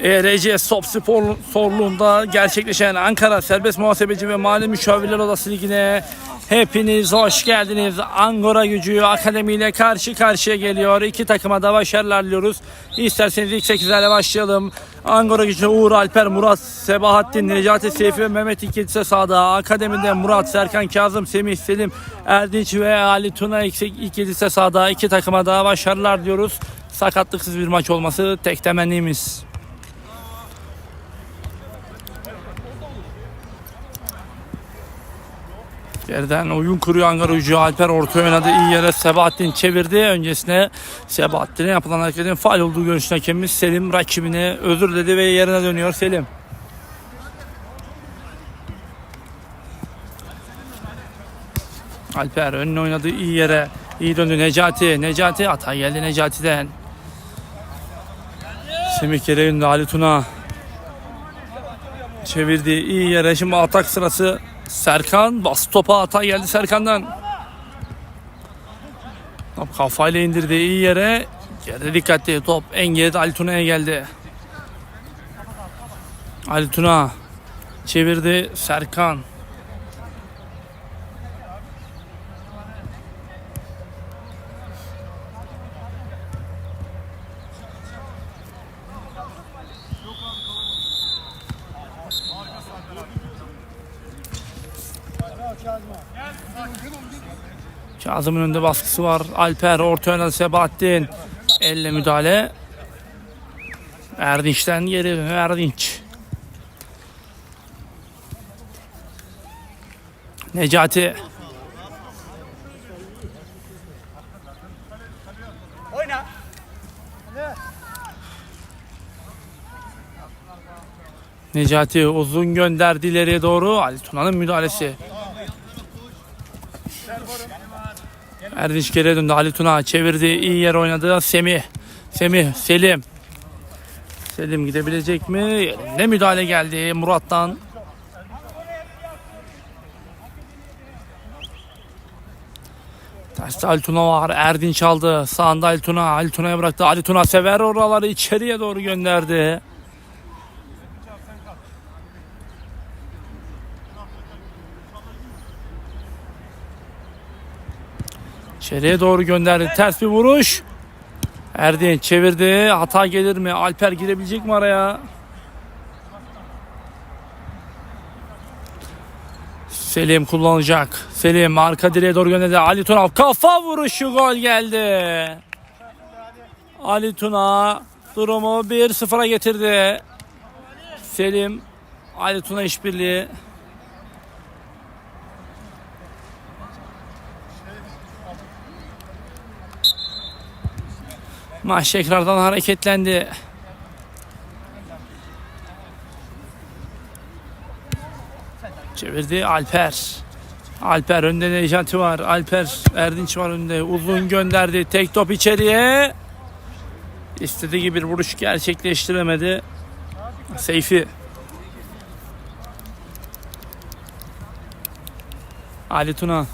ERC Stop Sponsorluğunda gerçekleşen Ankara Serbest Muhasebeci ve Mali Müşavirler Odası Ligi'ne hepiniz hoş geldiniz. Angora gücü akademiyle karşı karşıya geliyor. İki takıma da başarılar diliyoruz. İsterseniz ilk 8'lerle başlayalım. Angora gücü Uğur Alper, Murat, Sebahattin, Necati Seyfi ve Mehmet İkilse sağda. Akademide Murat, Serkan, Kazım, Semih, Selim, Erdinç ve Ali Tuna İkilse sağda. İki takıma da başarılar diliyoruz. Sakatlıksız bir maç olması tek temennimiz. Geriden oyun kuruyor Ankara gücü. Alper orta oynadı. iyi yere Sebahattin çevirdi. Öncesine Sebahattin'e yapılan hareketin faal olduğu görüşüne hakemimiz Selim rakibine özür diledi ve yerine dönüyor Selim. Alper önüne oynadı iyi yere. iyi döndü Necati. Necati hata geldi Necati'den. Semih yönlü Ali Tuna. Çevirdi iyi yere. Şimdi atak sırası Serkan bas topa hata geldi Serkan'dan. Top kafayla indirdi iyi yere. Yerde dikkatli top en geride Ali Tuna'ya geldi. Ali Tuna çevirdi Serkan. Kazım'ın önünde baskısı var. Alper orta yöne Sebahattin. Elle müdahale. Erdinç'ten geri Erdinç. Necati. Oyna. Necati uzun gönderdi ileriye doğru. Ali Tuna'nın müdahalesi. Erdinç geriye döndü. Ali Tuna çevirdi. iyi yer oynadı. Semih. Semih. Selim. Selim gidebilecek mi? Yerinde müdahale geldi Murat'tan. Terste Ali Tuna var. Erdinç aldı. Sağında Ali Tuna. Ali Tuna'ya bıraktı. Ali Tuna sever oraları içeriye doğru gönderdi. İçeriye doğru gönderdi. Ters bir vuruş. Erdin çevirdi. Hata gelir mi? Alper girebilecek mi araya? Selim kullanacak. Selim arka direğe doğru gönderdi. Ali Tuna kafa vuruşu gol geldi. Ali Tuna durumu 1-0'a getirdi. Selim Ali Tuna işbirliği. Maç tekrardan hareketlendi. Çevirdi Alper. Alper önde Necati var. Alper Erdinç var önde. Uzun gönderdi. Tek top içeriye. İstediği gibi bir vuruş gerçekleştiremedi. Seyfi. Ali Tuna.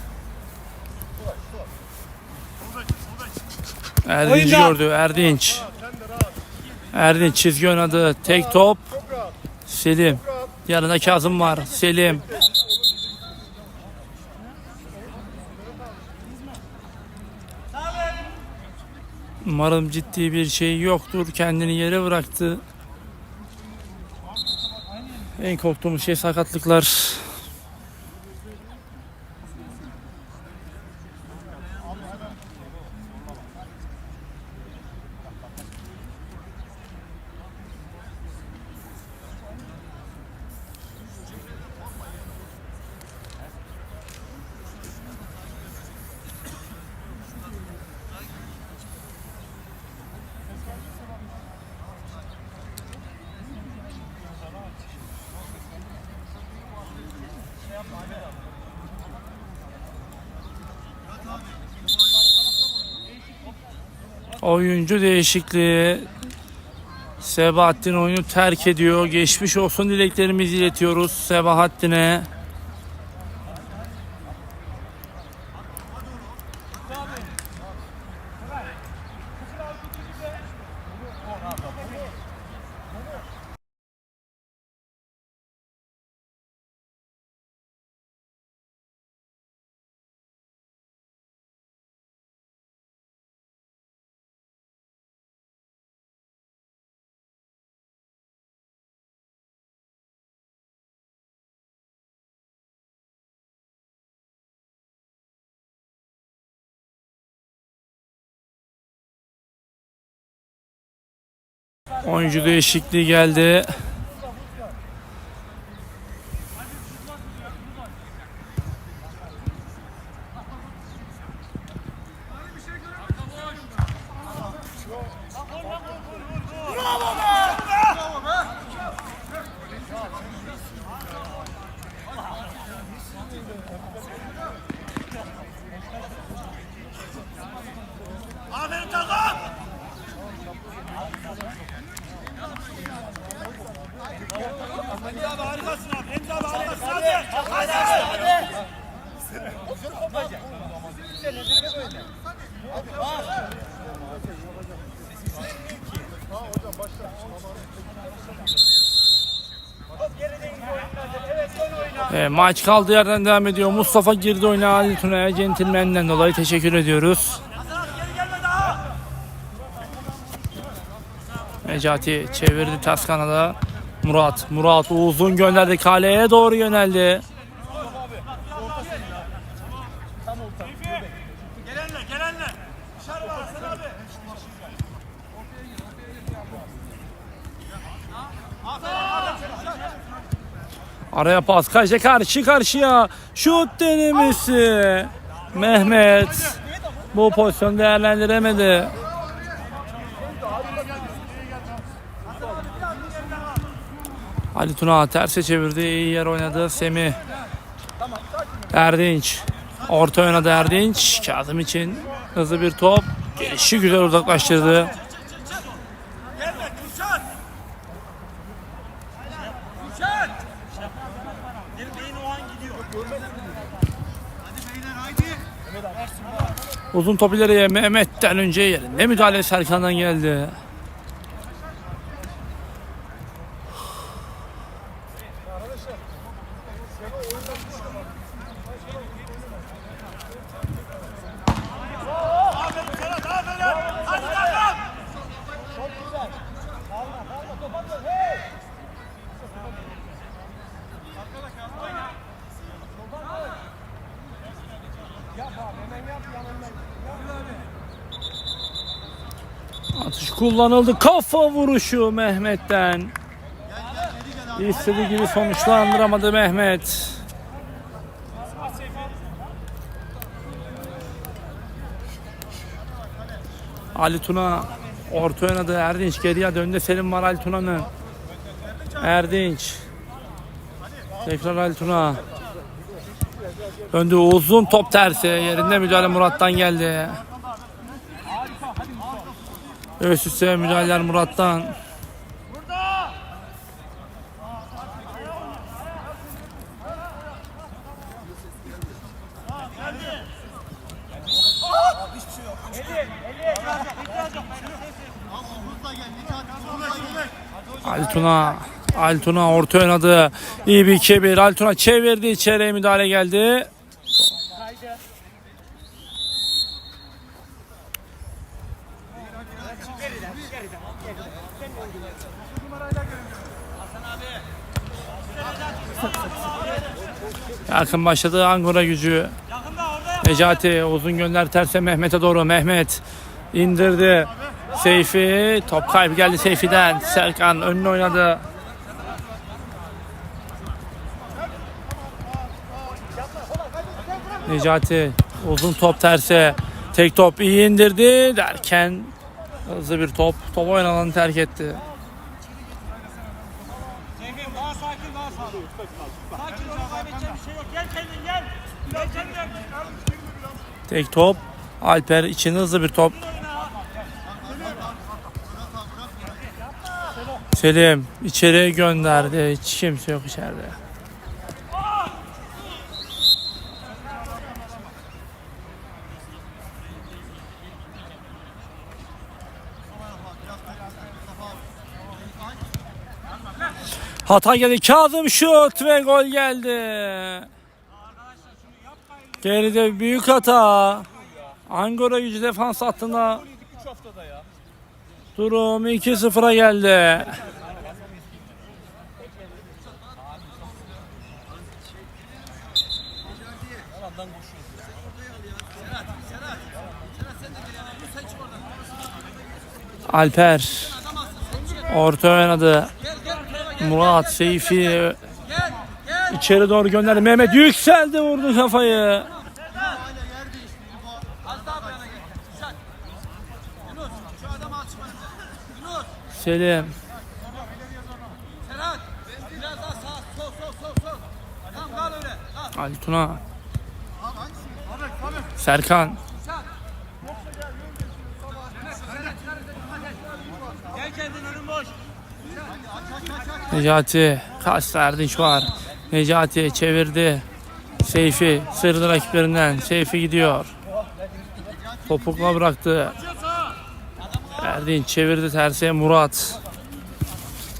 Erdinç gördü. Erdinç. Erdinç çizgi oynadı. Tek top. Selim. Yanında Kazım var. Selim. Umarım ciddi bir şey yoktur. Kendini yere bıraktı. En korktuğumuz şey sakatlıklar. Oyuncu değişikliği. Sebahattin oyunu terk ediyor. Geçmiş olsun dileklerimizi iletiyoruz Sebahattin'e. Oyuncu değişikliği geldi. Maç kaldığı yerden devam ediyor. Mustafa girdi oyuna Ali Tuna'ya centilmenden dolayı teşekkür ediyoruz. Necati çevirdi ters kanada. Murat, Murat uzun gönderdi kaleye doğru yöneldi. Araya pas kayca karşı karşıya. Şut denemesi. Mehmet bu pozisyonu değerlendiremedi. Ali Tuna terse çevirdi. iyi yer oynadı. Semih. Erdinç. Orta oynadı Erdinç. Kazım için hızlı bir top. Gelişi güzel uzaklaştırdı. Uzun top ileriye Mehmet'ten önce yerinde müdahale Serkan'dan geldi. Aferin Serhat aferin. Hadi takım. Atış kullanıldı. Kafa vuruşu Mehmet'ten. İstediği gibi sonuçlandıramadı Mehmet. Ali Tuna orta oynadı. Erdinç geriye döndü. Selim var Ali Tuna'nın. Erdinç. Tekrar Ali Tuna. Döndü uzun top tersi. Yerinde müdahale Murat'tan geldi. Üst üste müdahaleler Murat'tan. Ali Tuna Ali Tuna orta oynadı. İyi bir kebir. Ali Tuna çevirdi. içeriye müdahale geldi. Yakın başladı Angora gücü. Necati uzun gönder terse Mehmet'e doğru. Mehmet indirdi. Seyfi top kaybı geldi Seyfi'den. Serkan önüne oynadı. Necati uzun top terse. Tek top iyi indirdi derken hızlı bir top. Top oynanan terk etti. Seyfim daha sakin daha sakin. Sakin ol kaybedeceğim bir şey yok. Gel kendin gel. Gel kendin. Tek top. Alper için hızlı bir top. Selim içeriye gönderdi. Hiç kimse yok içeride. Hata geldi. Kazım şut ve gol geldi. Geride büyük hata. Angora gücü defans hattında. Durum 2-0'a geldi. Alper. Orta oynadı. Murat Seyfi içeri doğru gönderdi. Mehmet yükseldi vurdu kafayı. Selim. Ali Tuna. Serkan. Necati. Kaç Erdinç var. Necati çevirdi. Seyfi sırdı rakiplerinden. Seyfi gidiyor. Topukla bıraktı. Erdinç çevirdi tersiye Murat.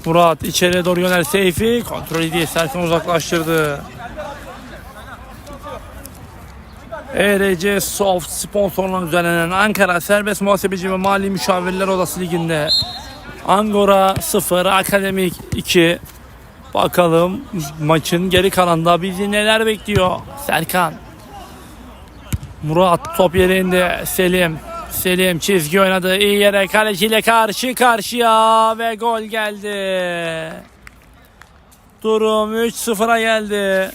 Murat içeriye doğru yönel Seyfi. Kontrol ediyor. Serkan uzaklaştırdı. ERC Soft sponsorluğundan düzenlenen Ankara Serbest Muhasebeci ve Mali Müşavirler Odası Ligi'nde Angora 0, Akademik 2. Bakalım maçın geri kalanında bizi neler bekliyor. Serkan. Murat top yerinde. Selim. Selim çizgi oynadı. İyi yere kaleciyle karşı karşıya ve gol geldi. Durum 3-0'a geldi.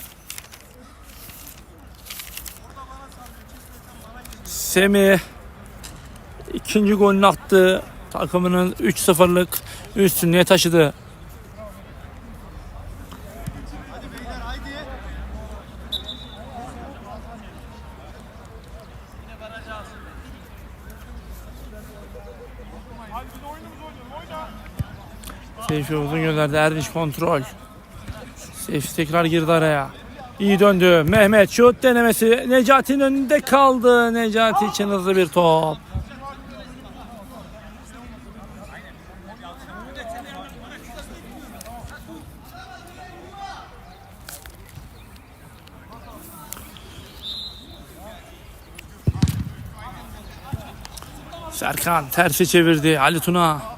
Semih ikinci golünü attı. Takımının 3-0'lık üstünlüğe taşıdı. Seyfi uzun gönderdi. Erdinç kontrol. Seyfi tekrar girdi araya. İyi döndü. Mehmet şut denemesi. Necati'nin önünde kaldı. Necati için hızlı bir top. Serkan tersi çevirdi. Ali Tuna.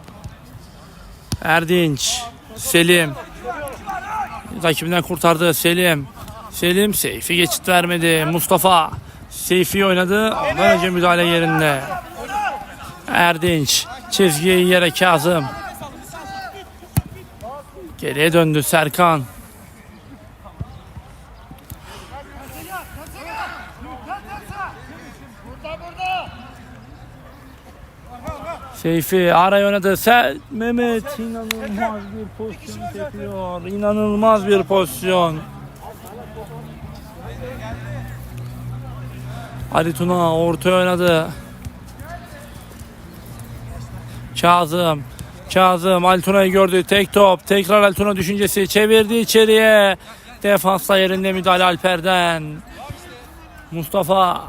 Erdinç. Selim. Rakibinden kurtardı Selim. Selim Seyfi geçit vermedi. Mustafa Seyfi oynadı. Ondan önce müdahale yerinde. Erdinç çizgiyi yere Kazım. Geriye döndü Serkan. Seyfi araya oynadı. Sen Mehmet inanılmaz bir pozisyon tepiyor. İnanılmaz bir pozisyon. Ali Tuna orta oynadı. Kazım. Kazım Ali Tuna'yı gördü. Tek top. Tekrar Ali Tuna düşüncesi. Çevirdi içeriye. Defansla yerinde müdahale Alper'den. Mustafa.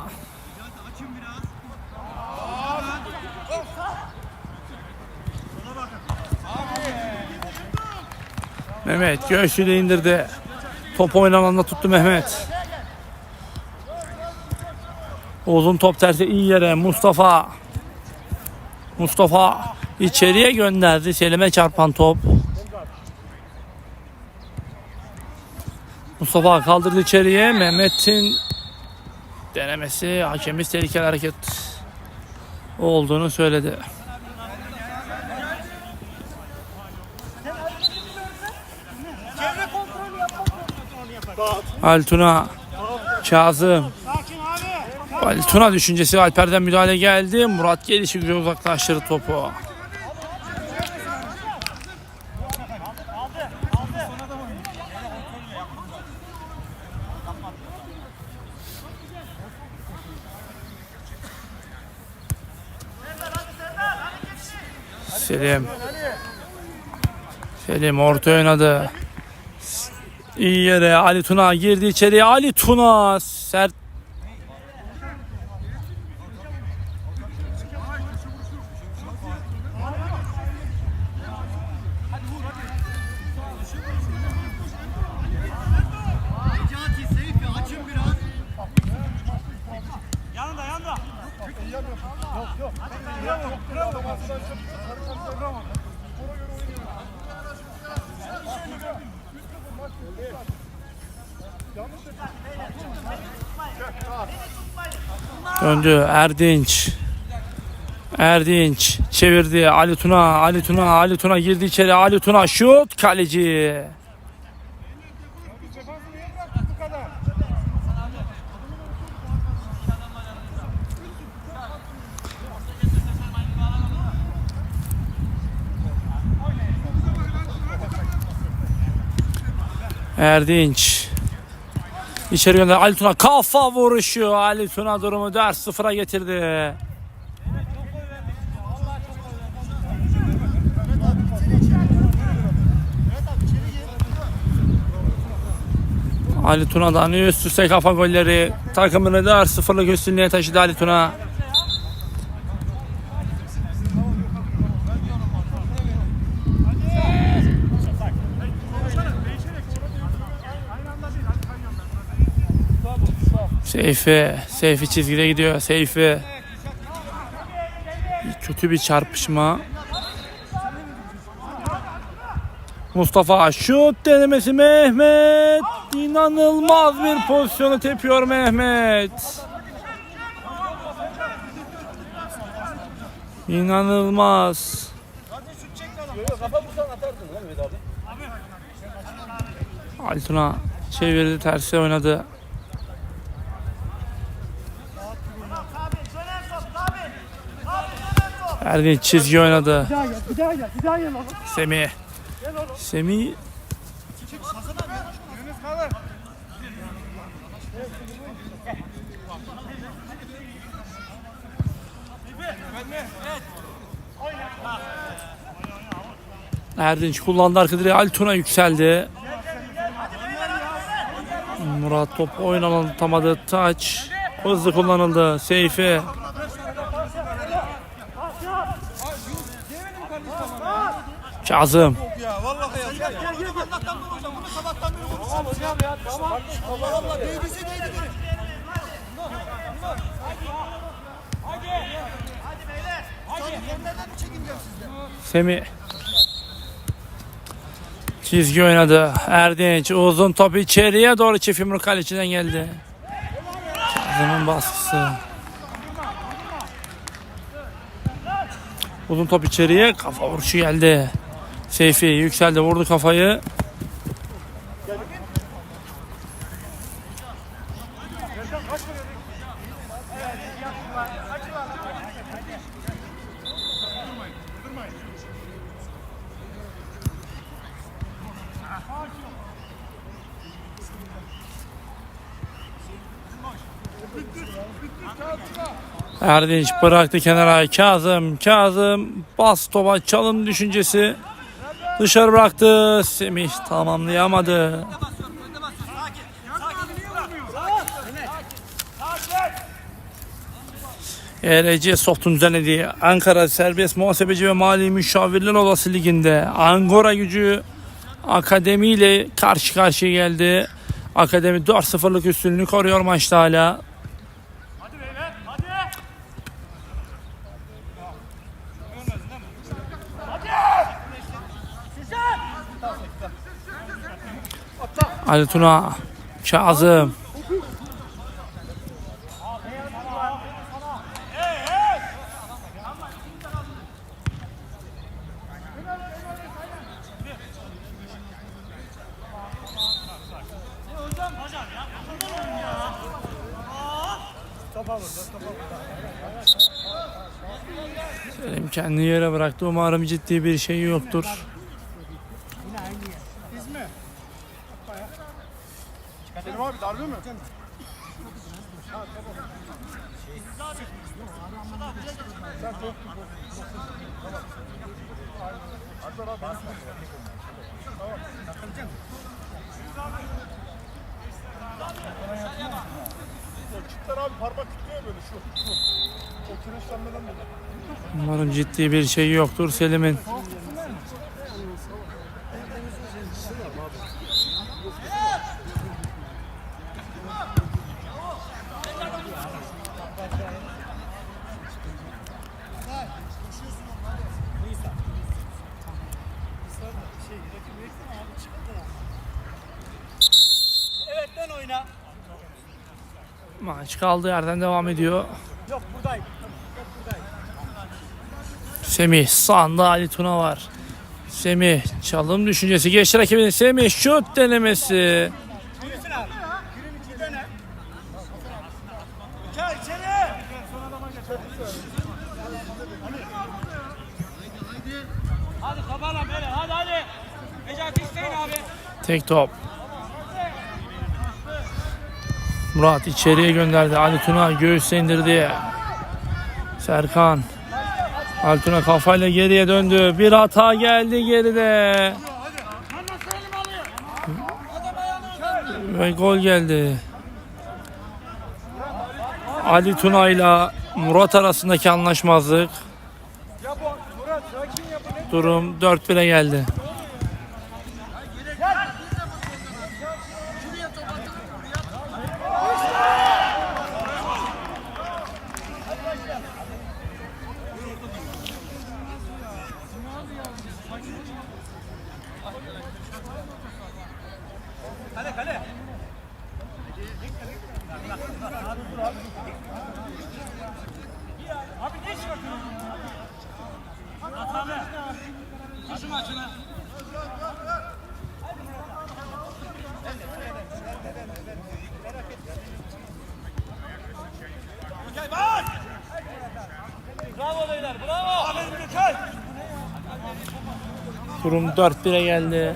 Mehmet göğsüyle indirdi. Top oynananda tuttu Mehmet. Uzun top tersi iyi yere Mustafa. Mustafa içeriye gönderdi. Selim'e çarpan top. Mustafa kaldırdı içeriye. Mehmet'in denemesi hakemiz tehlikeli hareket olduğunu söyledi. Altuna Kazım. Altuna düşüncesi Alper'den müdahale geldi. Murat gelişi güzel uzaklaştırdı topu. Selim. Selim orta oynadı. İyi yere Ali Tuna girdi içeriye. Ali Tuna sert Döndü Erdinç. Erdinç çevirdi. Ali Tuna, Ali Tuna, Ali Tuna girdi içeri. Ali Tuna şut kaleci. Erdinç. İçeri gönder Ali Tuna kafa vuruşu. Ali Tuna durumu 4-0'a getirdi. Ali Tuna'dan üst üste kafa golleri takımını 4-0'lık üstünlüğe taşıdı Ali Tuna. Seyfi, Seyfi çizgide gidiyor. Seyfi. Kötü bir çarpışma. Mustafa şut denemesi Mehmet. İnanılmaz bir pozisyonu tepiyor Mehmet. İnanılmaz. Altuna çevirdi tersi oynadı. Erdinç çizgi oynadı. Bir daha gel, bir daha gel, bir daha gel oğlum. Semih. Semih Erdinç kullandı arka direğe Altuna yükseldi. Murat top oynanıldı tutamadı. Taç hızlı kullanıldı. Seyfi. Kazım. Vallahi ya. Allah'tan hocam. Bunu sabahtan beri tamam. Allah Allah değdiyse değdi derim. Hadi kornerden mi çekineceğim sizden? Semih. Çizgi oynadı. Erdinç uzun top içeriye doğru çift yumruk kaleciden geldi. Kazım'ın baskısı. Uzun top içeriye kafa vuruşu geldi. Seyfi yükseldi vurdu kafayı. Erdinç bıraktı kenara. Kazım, Kazım bas topa çalım düşüncesi. Dışarı bıraktı. Semih tamamlayamadı. ERC Soft'un düzenlediği Ankara Serbest Muhasebeci ve Mali Müşavirler Odası Ligi'nde Angora gücü Akademi ile karşı karşıya geldi. Akademi 4-0'lık üstünlüğünü koruyor maçta hala. Ali Tuna. Selim kendini yere bıraktı. Umarım ciddi bir şey yoktur. Selim abi darbe mi? Çiftler abi parmak kütlüyor böyle şu. şu. O kireçlenmeden dolayı. Umarım ciddi bir şey yoktur Selim'in. Maç kaldığı yerden devam ediyor. Yok buradayım. Yok buradayım. Semih sağında Ali Tuna var. Semih çalım düşüncesi geçti rakibinin Semih şut denemesi. Tek top. Murat içeriye gönderdi. Ali Tuna göğüs indirdi. Serkan. Ali Tuna kafayla geriye döndü. Bir hata geldi geride. Ve gol geldi. Ali Tuna ile Murat arasındaki anlaşmazlık. Durum 4-1'e geldi. Kale kale. Abi ne çıkartıyorsun? At abi. Şu maçını. Gökay bas! Bravo beyler bravo! Aferin Gökay! Durum 4-1'e geldi.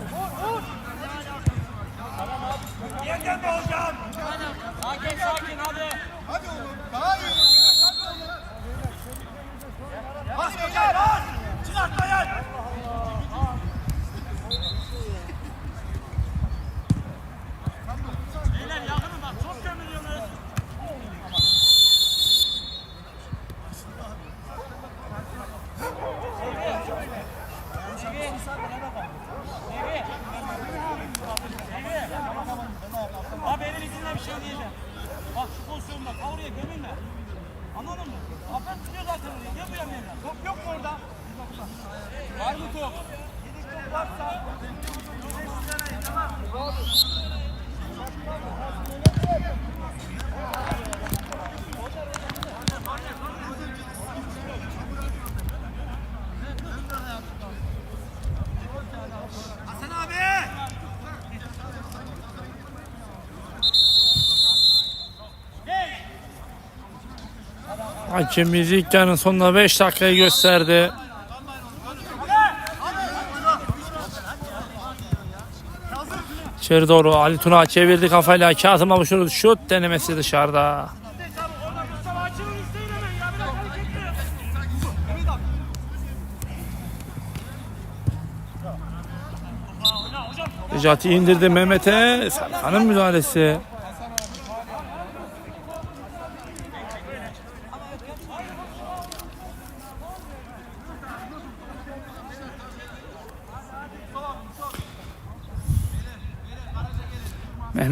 Yengen mi hocam? Sakin sakin hadi. Hadi oğlum. Daha iyi. Mehmet hadi oğlum. Bas Gökay bas! Çıkartmayın! Beyler yakınım bak çok gömülüyorsunuz. Abi elin izinle bir şey diyeceğim. Bak şu gömülme. Anladın mı? Aferin tutuyor zaten oraya. Gel buraya Mevla. Top yok mu orada? Var mı top? Yedik top varsa. Hasan abi! Hakemimiz ilk yarının sonunda 5 dakikayı gösterdi. İçeri doğru Ali Tuna çevirdi kafayla Kazım'a vurdu. Şut denemesi dışarıda. Necati indirdi Mehmet'e. Serkan'ın müdahalesi.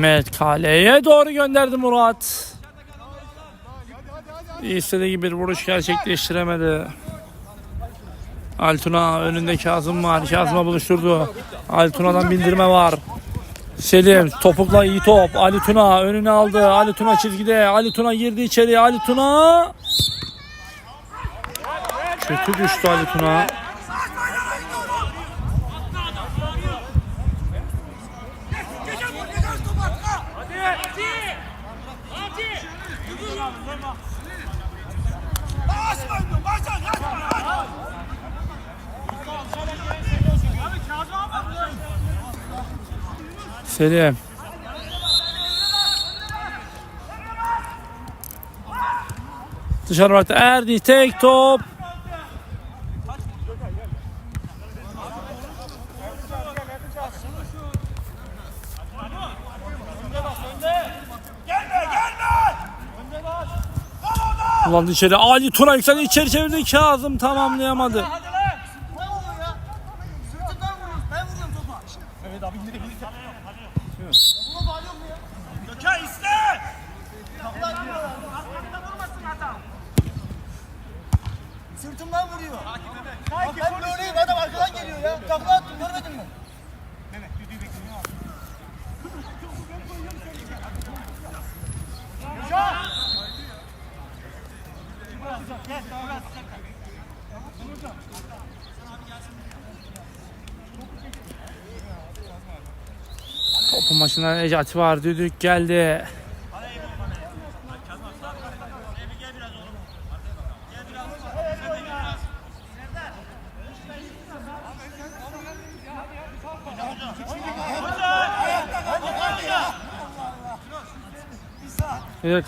Mehmet kaleye doğru gönderdi Murat. İstediği gibi bir vuruş gerçekleştiremedi. Altuna önünde Kazım var. Kazım'a buluşturdu. Altuna'dan bindirme var. Selim topukla iyi top. Ali Tuna önüne aldı. Ali Tuna çizgide. Ali Tuna girdi içeri. Ali Tuna kötü düştü Ali Tuna. Selim. Dışarı baktı. Erdi tek top. Ulan içeri. Ali Tuna yükseldi. içeri çevirdi. Kazım tamamlayamadı. Evet abi ya? Gökay iste. Sırtımdan vuruyor. Bak ben böyleyim adam arkadan geliyor ya. Takla attım görmedin mi? Topun başında Necati var. Düdük geldi.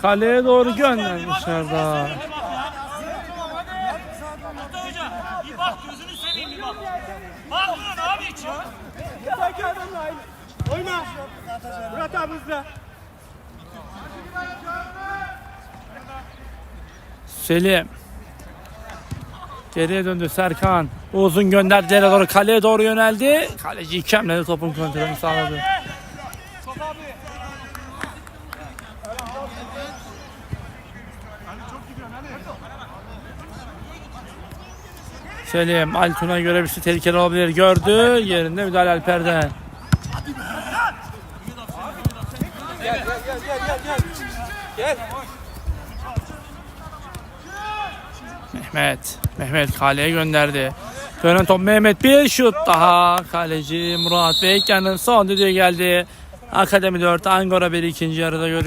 Kaleye doğru göndermişler daha. Mustafa Hoca bir bak gözünü seveyim bir bak. Bakmıyorsun abi hiç ya. Oyna. Murat abi hızlı. Selim. Geriye döndü Serkan. Uzun gönderdi yere doğru kaleye doğru yöneldi. Kaleci ikemledi topun kontrolünü sağladı. Selim Altun'a göre bir şey tehlikeli olabilir gördü. Yerinde müdahale Alper'den. Mehmet. Mehmet kaleye gönderdi. Dönen top Mehmet bir şut daha. Kaleci Murat Beykan'ın son düdüğü geldi. Akademi 4 Angora 1 ikinci yarıda görüyor.